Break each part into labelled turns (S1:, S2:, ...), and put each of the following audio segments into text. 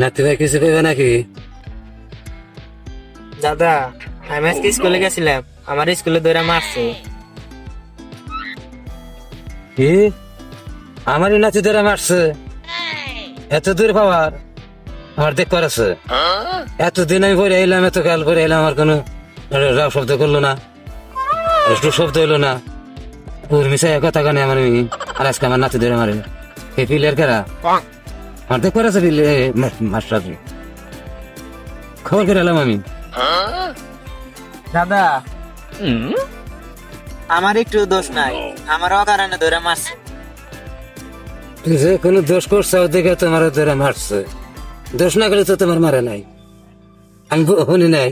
S1: নাতি ভাই কিছু কইবে নাকি?
S2: দাদা আমি আজকে স্কুলে গেছিলাম। আমার স্কুলে দৌড়া মারছে।
S1: কি? আমারই নাতি ধরে মারছে? এত দূর পাওয়ার আমার দেখ আছে এতদিন আমি পরে এলাম এত কাল পরে এলাম আমার কোনো রাব শব্দ করল না। একটু শব্দ হইল না। ওর মিশাই কথা কানে আমার আর আজকে আমার নাতি ধরে মারে। এই পিলের কেরা? আমার দেখ আছে পিলে মাস্টার খবর করে এলাম আমি।
S2: দাদা আমার একটু দোষ নাই। আমার অকারণে দৌড়া মারছে।
S1: যে কোনো দোষ করছে দেখে তোমার ধরে মারছে। দোষ না করে তো তোমার মারে নাই। আমি শুনি নাই।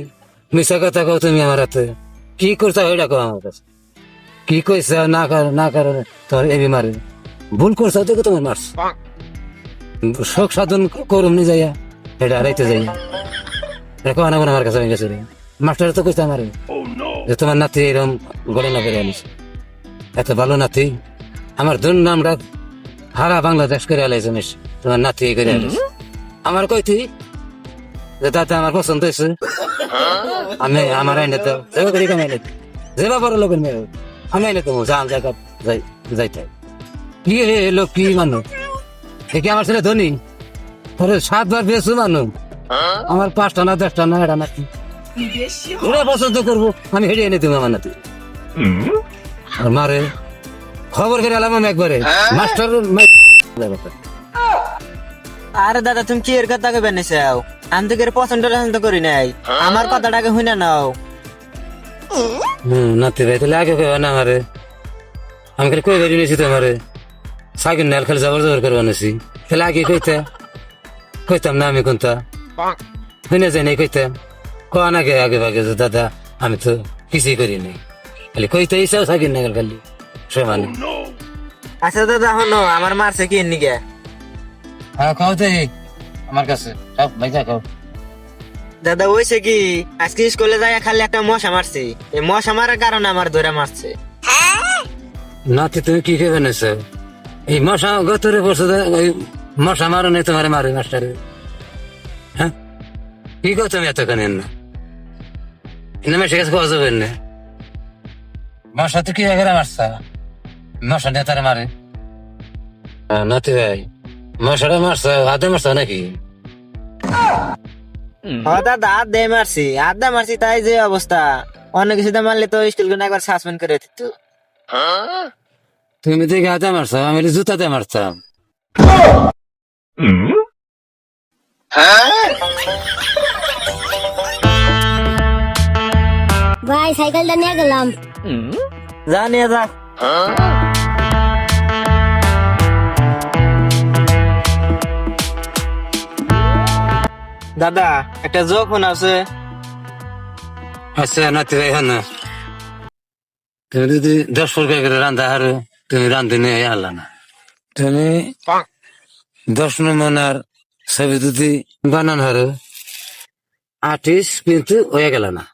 S1: মিশা কথা কও তুমি আমার হাতে। কি করছ ওইটা কো আমার কাছে। কি কইছে না কর না কারণে তোর এবি মারে ভুল করছ দেখে তোমার মারছে। শোক সাধন করুম নি যাইয়া। এটা আড়াইতে যাইয়া। দেখো আনা আমার কাছে আমি মাস্টার তো কইছে আমারে যে তোমার নাতি এরকম গড়ে না করে আনিস এত ভালো নাতি। আমার দুন নামটা হারা বাংলাদেশ করে আলাই নিস তোমার নাতি করে আলাইছে। আমার কই তুই? যে তাতে আমার পছন্দ হয়েছে। আমি আমার আইনে তো করি কামাই নাই। যে বাবার লোকের মেয়ে আমি আইনে তো যান জায়গা যাই, যাইতে কি লোক, কি মানুষ? এ আমার ছেলে ধনী? ওরে সাতবার বেশু মানুষ আমার পাঁচটা না দশটা না এটা নাকি? ওরা পছন্দ করব আমি হেঁটে এনে দেবো আমার নাতি। আর মারে খবর করে এলাম আমি একবারে। মাস্টার
S2: আরে দাদা তুমি কি এর কথা কবে নিছাও আমি তো এর পছন্দ টছন্দ করি নাই। আমার কথাটাকে শুনে নাও।
S1: হুম নাতি ভাই তাহলে আগে কেউ না আমারে। আমি খালি কই বেরিয়ে নিয়েছি তোমারে। সাইকেল নেল খালি জবর জবর করে বানাইছি তাহলে আগে কইতে কইতাম না আমি কোনটা শুনে যাই নাই কইতাম কোয়া আগে আগে ভাগে যে দাদা আমি তো কিছুই করি নাই খালি কইতে ইচ্ছাও সাইকেল নেগেল খালি সমানে
S2: আচ্ছা দাদা হনো আমার মারছে কি নিগে
S1: হ্যাঁ খাও তো আমার কাছে সব ভাইজা খাও
S2: দাদা ওইছে কি আজকে স্কুলে যাই খালি একটা মশা মারছে। এই মশা মারার কারণে আমার ধরে মারছে।
S1: নাতি তুমি কি খেয়ে বানাইছো এই মশা গতরে বসে ওই মশা মারো নাই তোমার মারে মাস্টারে। হ্যাঁ? কি করছ তুমি এত না এনে মেসে গেছে কথা যাবেন না? মশা তো কি আগে মারছা মশা নিয়ে মারে। হ্যাঁ, নাতি ভাই মশাটা মারছো হাতে মারছো নাকি?
S2: দাদা হাত দিয়ে মারছি হাত দিয়ে মারছি তাই যে অবস্থা। অন্য কিছু মারলে তো স্কুল একবার সাসপেন্ড করে দিত।
S1: তুমি দেখে হাতে মারছো আমি জুতাতে মারতাম।
S3: ভাই সাইকেলটা নিয়ে গেলাম।
S2: যা নিয়ে যা। দাদা একটা যোগ ফোন আছে?
S1: আচ্ছা নাতি ভাই হ্যাঁ তুমি যদি দশ ফুট করে রান্ধা হারো তুমি রান্ধি নিয়ে আনলা না তুমি দশ নমুনার ছবি যদি বানান হারো আর্টিস্ট কিন্তু হয়ে গেল না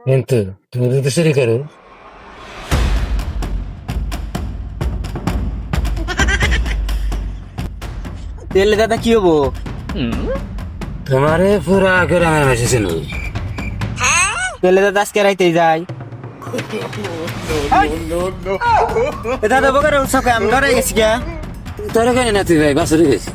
S1: কিন্তু তুমি যদি করো
S2: তেলে দাদা কি হব
S1: তোমারে পুরা গ্রামের মেসে চিনব
S2: তেলে দাদা আজকে রাইতেই যাই দাদা বকার উৎসব আমি ডরে গেছি গা
S1: তোর কেন নাতি ভাই বাসুরি গেছি